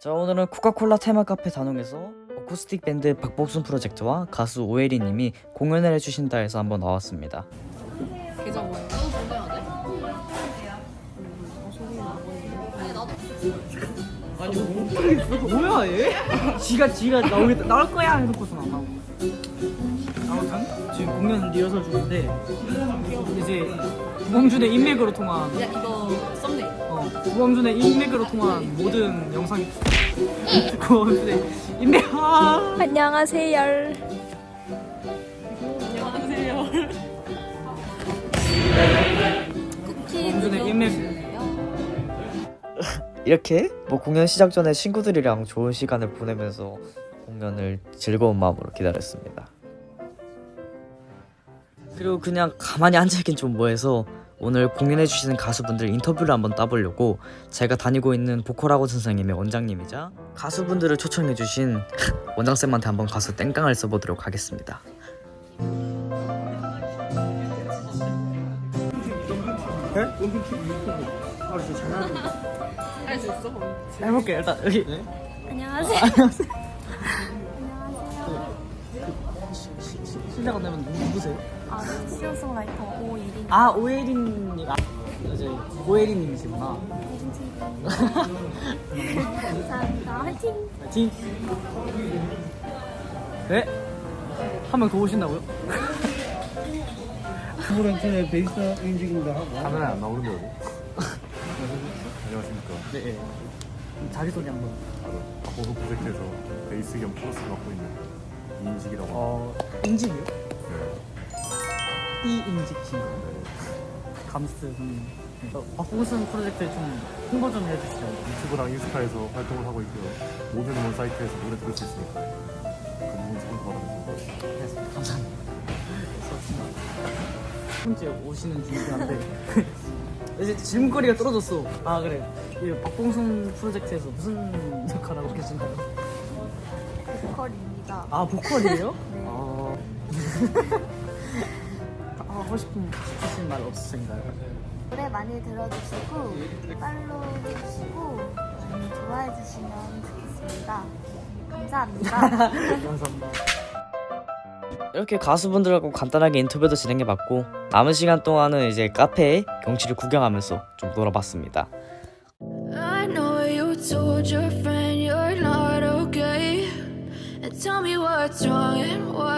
자 오늘은 코카콜라 테마 카페 단홍에서 어쿠스틱 밴드 박복순 프로젝트와 가수 오혜리 님이 공연을 해주신다 해서 한번 나왔습니다 계좌 뭐예요? 나도 보내야 돼? 아니 나도 뭐야 얘? 지가 지가 나오겠다 나올 거야 해놓고서 안 나오고 아무튼 지금 공연 리허설 중인데 이제 구범준의 인맥으로 통한 야 이거 구범준의 인맥으로 통한 모든 영상이 구범준의 인맥. 아. 안녕하세요. 안녕하세요 구범준의 인맥. 이렇게 뭐 공연 시작 전에 친구들이랑 좋은 시간을 보내면서 공연을 즐거운 마음으로 기다렸습니다. 그리고 그냥 가만히 앉아 있긴 좀 뭐해서 오늘 공연해주시는 가수분들 인터뷰를 한번 따보려고 제가 다니고 있는 보컬학원 선생님의 원장님이자 가수분들을 초청해주신 원장쌤한테 한번 가서 땡깡을 써보도록 하겠습니다. 할수 있어? 해볼게 일단. 여기. 안녕하세요. 실례가 안 되면 누구세요? 아, 네, 시어송라이터 오일인 아 오혜린님 아 이제 오혜린님이시구나 감사합니다. 화이팅! 파이팅 네? 한 명 더 오신다고요? 프로젝트의 베이스 하고 카메라에 안 나오는데 어디? 안녕하십니까. 네, 네. 자기 소개 한번 바로 박보수 프로젝트에서 베이스 겸 코러스 맡고 있는 이인식이라고 합니다. 어 인직이요? 네. 이인직 씨 감스 음. 어, 박봉순 프로젝트 좀 홍보 좀 해주시죠 유튜브랑 인스타에서 활동을 하고 있고요. 모든 음원 사이트에서 노래 들을 수 있으니까 그 부분 참고 바랍니다. 네, 감사합니다 첫 번째 오시는 중이긴 한데 이제 질문거리가 떨어졌어 아 그래 이 박봉순 프로젝트에서 무슨 역할 하고 계신가요? 보컬입니다. 아 보컬이에요? 네. 아... 아, 하고 싶은 싶으신 말 없으신가요? 노래 많이 들어주시고 팔로우 해주시고 많이 좋아해 주시면 좋겠습니다. 감사합니다. 감사합니다 이렇게 가수분들하고 간단하게 인터뷰도 진행해봤고 남은 시간 동안은 이제 카페에 경치를 구경하면서 좀 놀아봤습니다 I know you told your friend you're not okay. And tell me what's wrong and why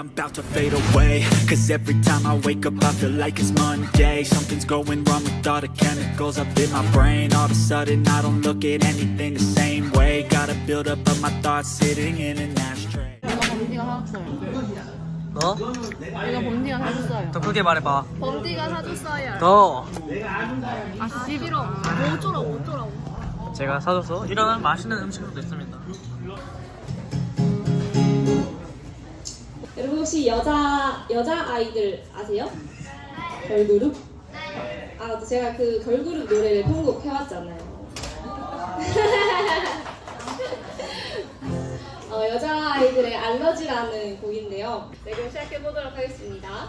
I'm about to fade away. Cause every time I wake up, I feel like it's Monday. Something's going wrong with all the chemicals up in my brain. All of a sudden, I don't look at anything the same way. Gotta build up of my thoughts sitting in an ashtray. 내가 범디가 사줬어요 너? 내가 범디가 사줬어요 더 크게 말해봐 범디가 사줬어요 더아 싫어 뭐 어쩌라고 어쩌라고 제가 사줘서 이런 맛있는 음식도 있습니다 여러분 혹시 여자 여자 아이들 아세요? 걸그룹? 아 제가 그 걸그룹 노래를 편곡 해왔잖아요. 어, 여자 아이들의 알러지라는 곡인데요. 네 그럼 시작해 보도록 하겠습니다.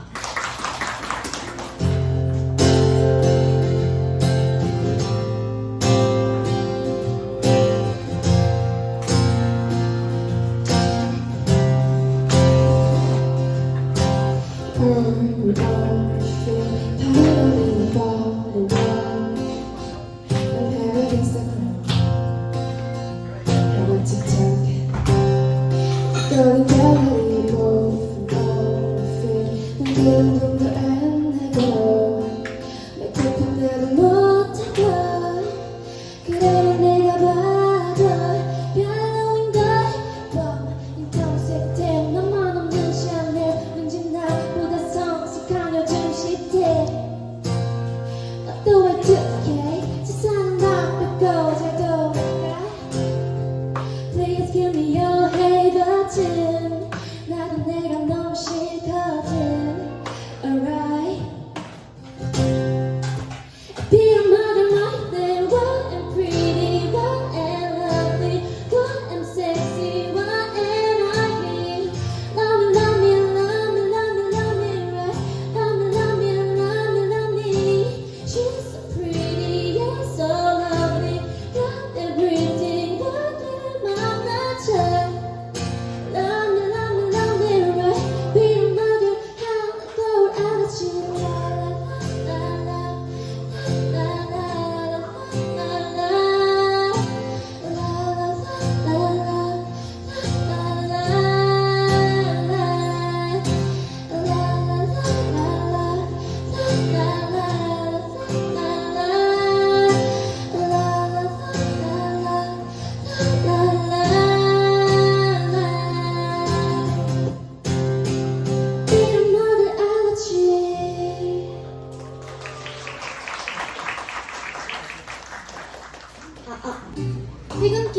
Senhor.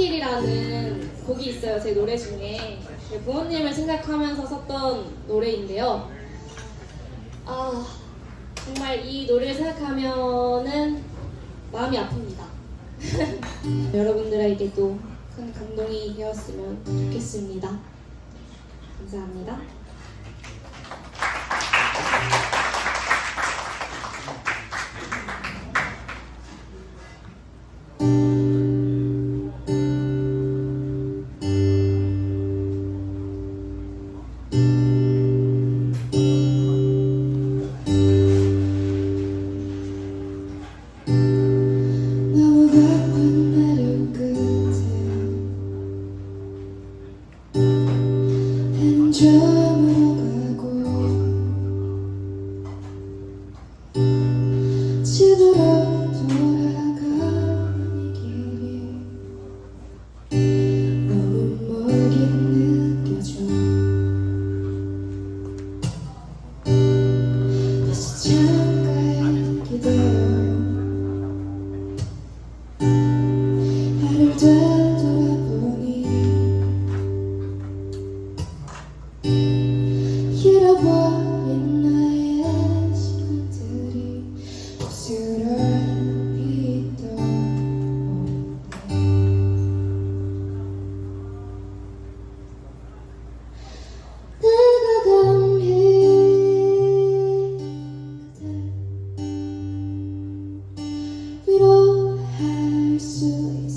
퇴근길이라는 곡이 있어요 제 노래 중에 네, 부모님을 생각하면서 썼던 노래인데요. 아 정말 이 노래를 생각하면은 마음이 아픕니다. 여러분들에게 또큰 감동이 되었으면 좋겠습니다. 감사합니다. 너무 잃어버린 나의 시간들이 내가 감히 그대 위로할 수 있을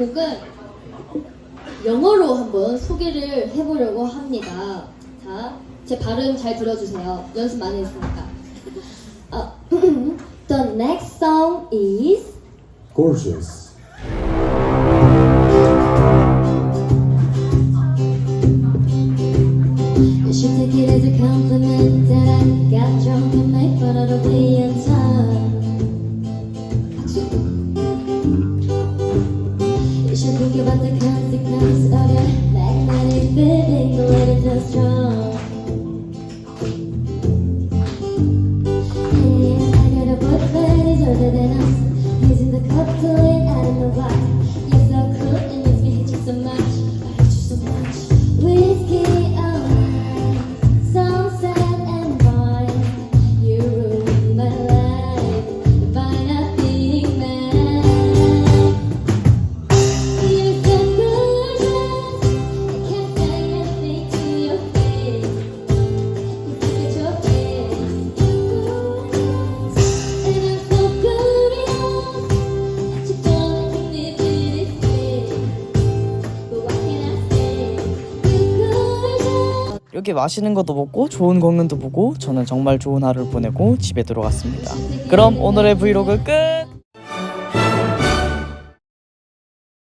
곡은 영어로 한번 소개를 해보려고 합니다. 자, 제 발음 잘 들어주세요. 연습 많이 했으니까. 어, the next song is Gorgeous. You should take it as a compliment 이렇게 맛있는 것도 먹고 좋은 공연도 보고 저는 정말 좋은 하루를 보내고 집에 들어갔습니다. 그럼 오늘의 브이로그 끝!